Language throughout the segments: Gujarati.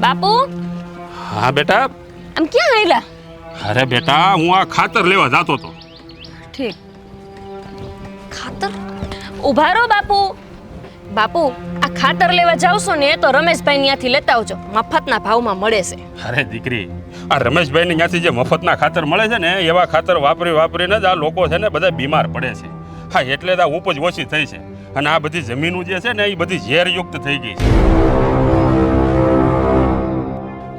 બાપુ? હા બેટા? આમ ક્યાં આયલા? અરે બેટા હું આ ખાતર લેવા જતો હતો. ઠીક. ખાતર? ઊભા રહો બાપુ. બાપુ આ ખાતર લેવા જાવશો ને તો રમેશભાઈ ત્યાંથી લેતા આવજો. મફતના ભાવમાં મળે છે. અરે દીકરી આ રમેશભાઈને ત્યાંથી જે મફતના ખાતર મળે છે ને એવા ખાતર વાપરી વાપરીને જ આ લોકો છે ને બધા બીમાર પડે છે. હા એટલે જ આ ઉપજ ઓછી થઈ છે. અને આ બધી જમીનો જે છે ને એ બધી ઝેરયુક્ત થઈ ગઈ છે.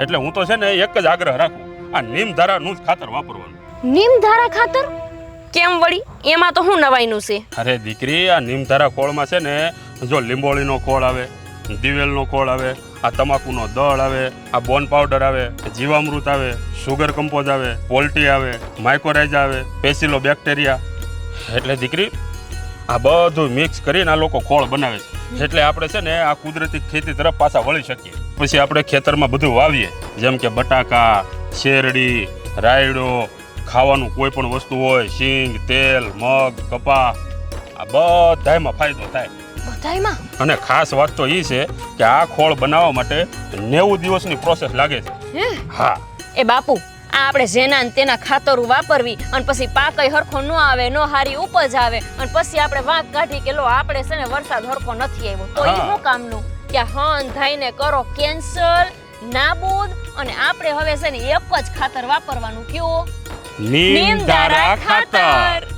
એટલે હું તો છે ને એક જ આગ્રહ રાખું આ નીમ ધારાનું જ ખાતર વાપરવાનું. નીમ ધારા ખાતર? કેમ વળી? એમાં તો હું નવાઈનું છે. અરે દીકરી આ નીમધારા ખોળમાં છે ને જો લીંબોળીનો ખોળ આવે દિવેલનો ખોળ આવે આ તમાકુનો દળ આવે આ બોન પાવડર આવે જીવામૃત આવે સુગર કમ્પોઝ આવે પોલ્ટી આવે માઇકોરાઇઝ આવે પેસિલો બેક્ટેરિયા એટલે દીકરી આ બધું મિક્સ કરીને આ લોકો ખોળ બનાવે છે. એટલે આપણે છે ને આ કુદરતી ખેતી તરફ પાછા વળી શકીએ. પછી આપણે ખેતરમાં બધું વાવીએ. જેમ કે બટાકા શેરડી રાયડો ખાવાનું કોઈ પણ વસ્તુ હોય શીંગ તેલ મગ કપા આ બધામાં ફાયદો થાય. બધાયમાં? અને ખાસ વાત તો એ છે કે આ ખોળ બનાવવા માટે નેવું દિવસની પ્રોસેસ લાગે છે. હા. એ બાપુ આ આપણે જેના ને તેના ખાતરો વાપરવી અને પછી પાકય હરખો ન આવે ન હારી ઉપજ આવે અને પછી આપણે વાંક કાઢી કે લો આપણે છે ને વરસાદ હરખો નથી આવ્યો. તો એ. શું કામનું? કે હન થઈને કરો કેન્સલ નાબૂદ અને આપણે હવે છે ને એક જ ખાતર વાપરવાનું કયો? નીમ ખાતર.